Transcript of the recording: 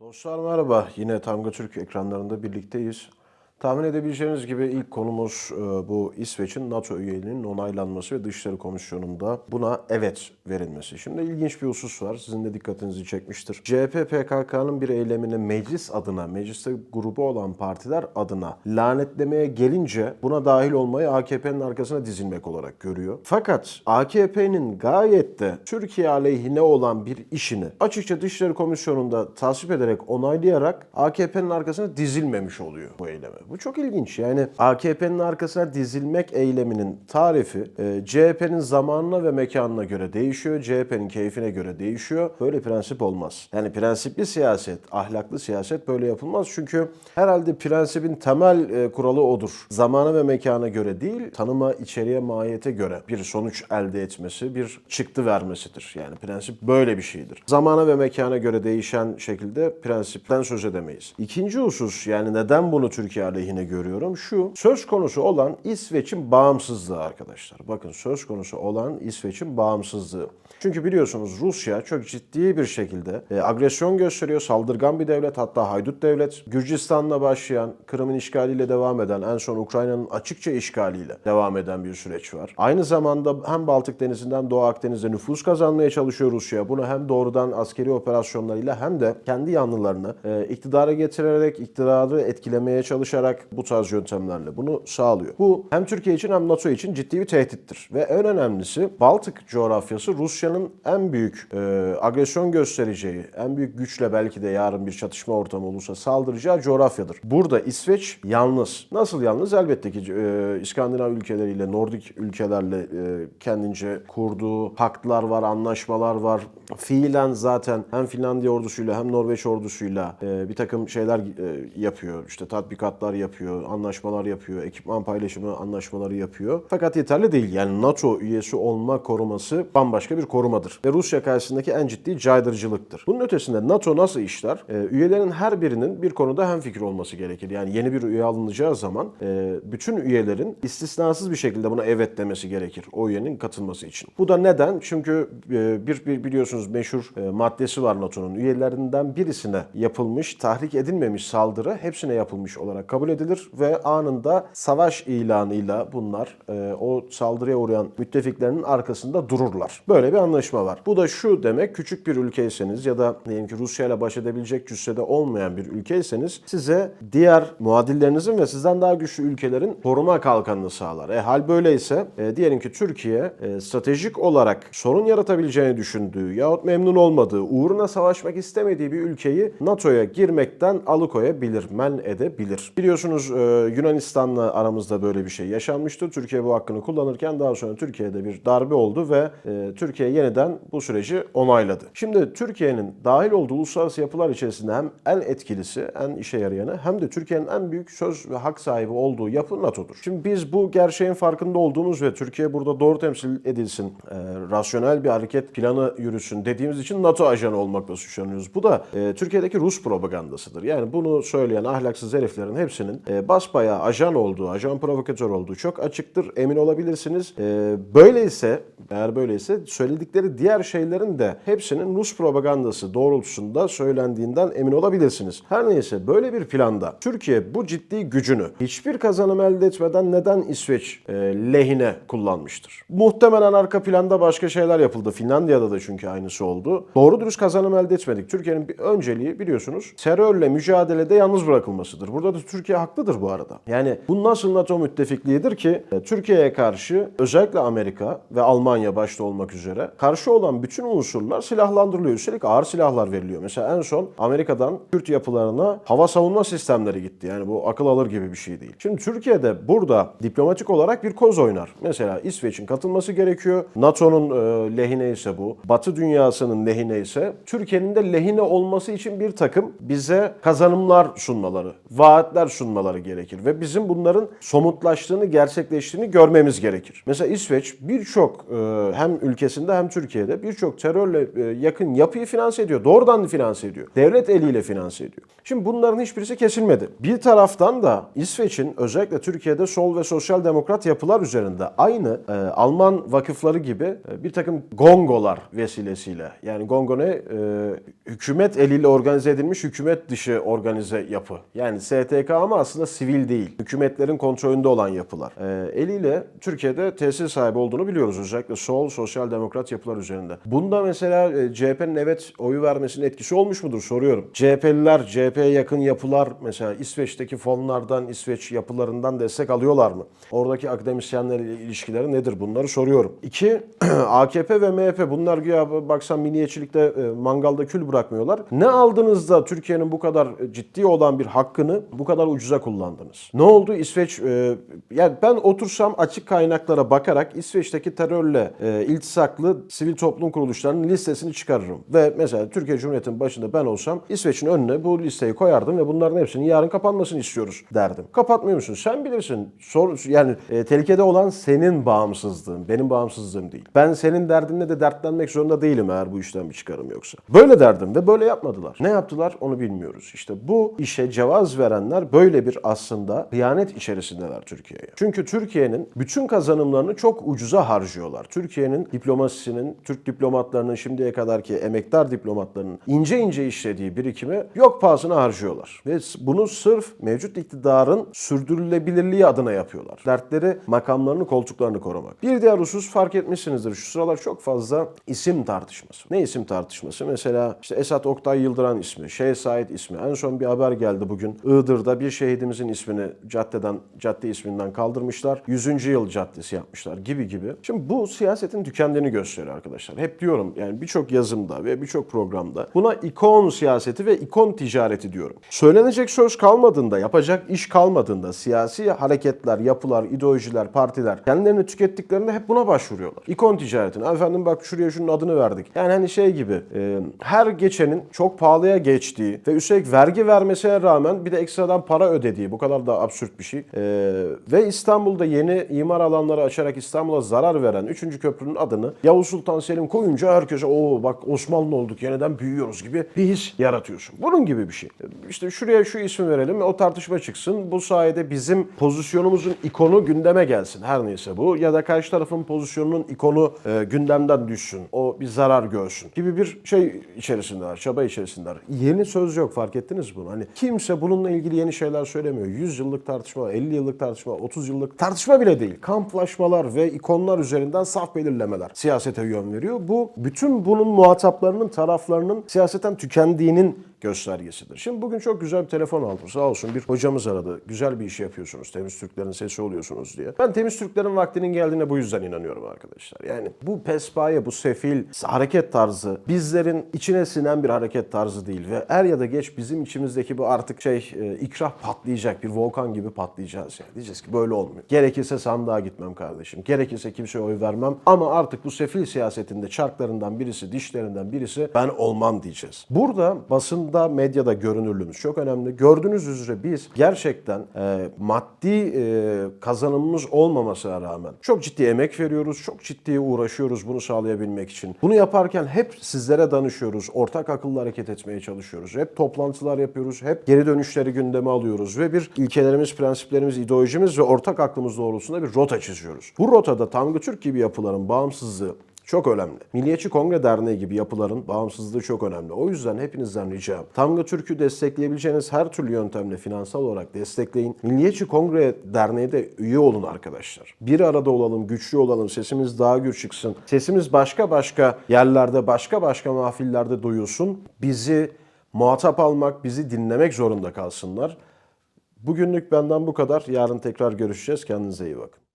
Dostlar merhaba. Yine Tamga Türk ekranlarında birlikteyiz. Tahmin edebileceğiniz gibi ilk konumuz e, bu İsveç'in NATO üyeliğinin onaylanması ve Dışişleri Komisyonu'nda buna evet verilmesi. Şimdi ilginç bir husus var. Sizin de dikkatinizi çekmiştir. CHP PKK'nın bir eylemini meclis adına, mecliste grubu olan partiler adına lanetlemeye gelince buna dahil olmayı AKP'nin arkasına dizilmek olarak görüyor. Fakat AKP'nin gayet de Türkiye aleyhine olan bir işini açıkça Dışişleri Komisyonu'nda tasvip ederek onaylayarak AKP'nin arkasına dizilmemiş oluyor bu eyleme. Bu çok ilginç. Yani AKP'nin arkasına dizilmek eyleminin tarifi e, CHP'nin zamanına ve mekanına göre değişiyor. CHP'nin keyfine göre değişiyor. Böyle prensip olmaz. Yani prensipli siyaset, ahlaklı siyaset böyle yapılmaz. Çünkü herhalde prensibin temel e, kuralı odur. Zamana ve mekana göre değil, tanıma, içeriye, mahiyete göre bir sonuç elde etmesi, bir çıktı vermesidir. Yani prensip böyle bir şeydir. Zamana ve mekana göre değişen şekilde prensipten söz edemeyiz. İkinci husus yani neden bunu Türkiye aleyhine görüyorum? Şu, söz konusu olan İsveç'in bağımsızlığı arkadaşlar. Bakın söz konusu olan İsveç'in bağımsızlığı. Çünkü biliyorsunuz Rusya çok ciddi bir şekilde e, agresyon gösteriyor. Saldırgan bir devlet hatta haydut devlet. Gürcistan'la başlayan, Kırım'ın işgaliyle devam eden, en son Ukrayna'nın açıkça işgaliyle devam eden bir süreç var. Aynı zamanda hem Baltık Denizi'nden Doğu Akdeniz'e nüfus kazanmaya çalışıyor Rusya. Bunu hem doğrudan askeri operasyonlarıyla hem de kendi yanlılarını e, iktidara getirerek, iktidarı etkilemeye çalışarak bu tarz yöntemlerle bunu sağlıyor. Bu hem Türkiye için hem NATO için ciddi bir tehdittir. Ve en önemlisi Baltık coğrafyası Rusya'nın en büyük e, agresyon göstereceği, en büyük güçle belki de yarın bir çatışma ortamı olursa saldıracağı coğrafyadır. Burada İsveç yalnız. Nasıl yalnız? Elbette ki e, İskandinav ülkeleriyle, Nordik ülkelerle e, kendince kurduğu paktlar var, anlaşmalar var. Fiilen zaten hem Finlandiya ordusuyla hem Norveç ordusuyla e, bir takım şeyler e, yapıyor. İşte tatbikatlar yapıyor, anlaşmalar yapıyor, ekipman paylaşımı anlaşmaları yapıyor. Fakat yeterli değil. Yani NATO üyesi olma koruması bambaşka bir korumadır. Ve Rusya karşısındaki en ciddi caydırıcılıktır. Bunun ötesinde NATO nasıl işler? E, üyelerin her birinin bir konuda hemfikir olması gerekir. Yani yeni bir üye alınacağı zaman e, bütün üyelerin istisnasız bir şekilde buna evet demesi gerekir. O üyenin katılması için. Bu da neden? Çünkü e, bir, bir biliyorsunuz meşhur e, maddesi var NATO'nun. Üyelerinden birisine yapılmış, tahrik edilmemiş saldırı hepsine yapılmış olarak kabul edilir ve anında savaş ilanıyla bunlar e, o saldırıya uğrayan müttefiklerinin arkasında dururlar. Böyle bir anlaşma var. Bu da şu demek küçük bir ülkeyseniz ya da diyelim ki Rusya ile baş edebilecek cüssede olmayan bir ülkeyseniz size diğer muadillerinizin ve sizden daha güçlü ülkelerin koruma kalkanını sağlar. E hal böyleyse e, diyelim ki Türkiye e, stratejik olarak sorun yaratabileceğini düşündüğü yahut memnun olmadığı, uğruna savaşmak istemediği bir ülkeyi NATO'ya girmekten alıkoyabilir, men edebilir. Biliyorsunuz e, Yunanistan'la aramızda böyle bir şey yaşanmıştı. Türkiye bu hakkını kullanırken daha sonra Türkiye'de bir darbe oldu ve e, Türkiye yeniden bu süreci onayladı. Şimdi Türkiye'nin dahil olduğu uluslararası yapılar içerisinde hem en etkilisi, en işe yarayanı hem de Türkiye'nin en büyük söz ve hak sahibi olduğu yapı NATO'dur. Şimdi biz bu gerçeğin farkında olduğumuz ve Türkiye burada doğru temsil edilsin, e, rasyonel bir hareket planı yürüsün dediğimiz için NATO ajanı olmakla suçlanıyoruz. Bu da Türkiye'deki Rus propagandasıdır. Yani bunu söyleyen ahlaksız heriflerin hepsinin e, basbayağı ajan olduğu, ajan provokatör olduğu çok açıktır. Emin olabilirsiniz. E, böyleyse, eğer böyleyse söyledikleri diğer şeylerin de hepsinin Rus propagandası doğrultusunda söylendiğinden emin olabilirsiniz. Her neyse böyle bir planda Türkiye bu ciddi gücünü hiçbir kazanım elde etmeden neden İsveç e, lehine kullanmıştır? Muhtemelen arka planda başka şeyler yapıldı. Finlandiya'da da çünkü aynısı oldu. Doğru dürüst kazanım elde etmedik. Türkiye'nin bir önceliği biliyorsunuz terörle mücadelede yalnız bırakılmasıdır. Burada da Türkiye haklıdır bu arada. Yani bu nasıl NATO müttefikliğidir ki e, Türkiye'ye karşı özellikle Amerika ve Almanya başta olmak üzere karşı olan bütün unsurlar silahlandırılıyor. Üstelik ağır silahlar veriliyor. Mesela en son Amerika'dan Kürt yapılarına hava savunma sistemleri gitti. Yani bu akıl alır gibi bir şey değil. Şimdi Türkiye'de burada diplomatik olarak bir koz oynar. Mesela İsveç'in katılması gerekiyor. NATO'nun e, lehine ise bu. Batı dünyasının lehine ise Türkiye'nin de lehine olması için bir takım bize kazanımlar sunmaları, vaatler sunmaları gerekir ve bizim bunların somutlaştığını, gerçekleştiğini görmemiz gerekir. Mesela İsveç birçok e, hem ülkesinde hem Türkiye'de birçok terörle e, yakın yapıyı finanse ediyor. Doğrudan finanse ediyor. Devlet eliyle finanse ediyor. Şimdi bunların hiçbirisi kesilmedi. Bir taraftan da İsveç'in özellikle Türkiye'de sol ve sosyal demokrat yapılar üzerinde aynı e, Alman vakıfları gibi bir takım gongolar vesilesiyle yani gongo ne? Hükümet eliyle organize edilmiş hükümet dışı organize yapı. Yani STK ama aslında sivil değil. Hükümetlerin kontrolünde olan yapılar. E, eliyle Türkiye'de tesir sahibi olduğunu biliyoruz. Özellikle sol, sosyal demokrat yapılar üzerinde. Bunda mesela e, CHP'nin evet oyu vermesinin etkisi olmuş mudur soruyorum. CHP'liler, CHP'ye yakın yapılar mesela İsveç'teki fonlardan, İsveç yapılarından destek alıyorlar mı? Oradaki akademisyenlerle ilişkileri nedir? Bunları soruyorum. İki, AKP ve MHP bunlar güya baksan milliyetçilikte e, mangalda kül bırakmıyorlar. Ne aldınız da Türkiye'nin bu kadar ciddi olan bir hakkını bu kadar ucuza kullandınız? Ne oldu? İsveç, e, yani ben otursam açık kaynaklara bakarak İsveç'teki terörle e, iltisaklı sivil toplum kuruluşlarının listesini çıkarırım. Ve mesela Türkiye Cumhuriyeti'nin başında ben olsam İsveç'in önüne bu listeyi koyardım ve bunların hepsinin yarın kapanmasını istiyoruz derdim. Kapatmıyor musun? Sen bilirsin. Sor, yani e, tehlikede olan senin bağımsızlığın, benim bağımsızlığım değil. Ben senin derdinle de dertlenmek zorunda değilim eğer bu işten bir çıkarım yoksa. Böyle derdim ve böyle yapmadılar. Ne yaptılar onu bilmiyoruz. İşte bu işe cevaz verenler böyle bir aslında hıyanet içerisindeler Türkiye'ye. Çünkü Türkiye'nin bütün kazanımlarını çok ucuza harcıyorlar. Türkiye'nin diplomasisinin, Türk diplomatlarının şimdiye kadarki emektar diplomatlarının ince ince işlediği birikimi yok pahasına harcıyorlar. Ve bunu sırf mevcut iktidarın sürdürülebilirliği adına yapıyorlar. Dertleri makamlarını, koltuklarını korumak. Bir diğer husus fark etmişsinizdir. Şu sıralar çok fazla isim tartışması. Ne isim tartışması? Mesela işte Esat Oktay Yıldıran ismi, Şeyh Said ismi. En son bir haber geldi bugün. Iğdır'da bir şehidimizin ismini caddeden, cadde isminden kaldırmışlar. 100. yıl caddesi yapmışlar gibi gibi. Şimdi bu siyasetin tükendiğini gösteriyor arkadaşlar. Hep diyorum yani birçok yazımda ve birçok programda buna ikon siyaseti ve ikon ticareti diyorum. Söylenecek söz kalmadığında, yapacak iş kalmadığında siyasi hareketler, yapılar, ideolojiler, partiler kendilerini tükettiklerinde hep buna başvuruyorlar. İkon ticaretine. Efendim bak şuraya şunun adını verdik. Yani hani şey gibi e, her geçenin çok pahalıya geçtiği ve üstelik vergi vermesine rağmen bir de ekstradan para ödediği bu kadar da absürt bir şey. E, ve İstanbul'da yeni imar alanları açarak İstanbul'a zarar veren 3. köprünün adını Yavuz Sultan Selim koyunca herkese o bak Osmanlı olduk yeniden büyüyoruz gibi bir his yaratıyorsun. Bunun gibi bir şey. İşte şuraya şu ismi verelim o tartışma çıksın. Bu sayede bizim pozisyonumuzun ikonu gündeme gelsin. Her neyse bu. Ya da karşı tarafın pozisyonunun ikonu e, gündemden düşsün. O bir zarar görsün gibi bir şey içerisindeler. Çaba içerisindeler. Yeni söz yok fark ettiniz bunu. Hani kimse bununla ilgili yeni şeyler söylemiyor. 100 yıllık tartışma, 50 yıllık tartışma, 30 yıllık tartışma bile değil. Kamplaşmalar ve ikonlar üzerinden saf belirlemeler siyasete yön veriyor. Bu bütün bunun muhataplarının, taraflarının siyaseten tükendiğinin göstergesidir. Şimdi bugün çok güzel bir telefon aldım. Sağ olsun bir hocamız aradı. Güzel bir iş yapıyorsunuz. Temiz Türklerin sesi oluyorsunuz diye. Ben Temiz Türklerin vaktinin geldiğine bu yüzden inanıyorum arkadaşlar. Yani bu pespaye, bu sefil hareket tarzı bizlerin içine sinen bir hareket tarzı değil ve er ya da geç bizim içimizdeki bu artık şey e, ikrah patlayacak bir volkan gibi patlayacağız yani. Diyeceğiz ki böyle olmuyor. Gerekirse sandığa gitmem kardeşim. Gerekirse kimseye oy vermem ama artık bu sefil siyasetinde çarklarından birisi, dişlerinden birisi ben olmam diyeceğiz. Burada basın basında, medyada görünürlüğümüz çok önemli. Gördüğünüz üzere biz gerçekten e, maddi e, kazanımımız olmamasına rağmen çok ciddi emek veriyoruz, çok ciddi uğraşıyoruz bunu sağlayabilmek için. Bunu yaparken hep sizlere danışıyoruz, ortak akıllı hareket etmeye çalışıyoruz. Hep toplantılar yapıyoruz, hep geri dönüşleri gündeme alıyoruz ve bir ilkelerimiz, prensiplerimiz, ideolojimiz ve ortak aklımız doğrultusunda bir rota çiziyoruz. Bu rotada Tamgı Türk gibi yapıların bağımsızlığı, çok önemli. Milliyetçi Kongre Derneği gibi yapıların bağımsızlığı çok önemli. O yüzden hepinizden ricam Tamga Türk'ü destekleyebileceğiniz her türlü yöntemle finansal olarak destekleyin. Milliyetçi Kongre Derneği de üye olun arkadaşlar. Bir arada olalım, güçlü olalım, sesimiz daha güç çıksın. Sesimiz başka başka yerlerde, başka başka mahfillerde duyulsun. Bizi muhatap almak, bizi dinlemek zorunda kalsınlar. Bugünlük benden bu kadar. Yarın tekrar görüşeceğiz. Kendinize iyi bakın.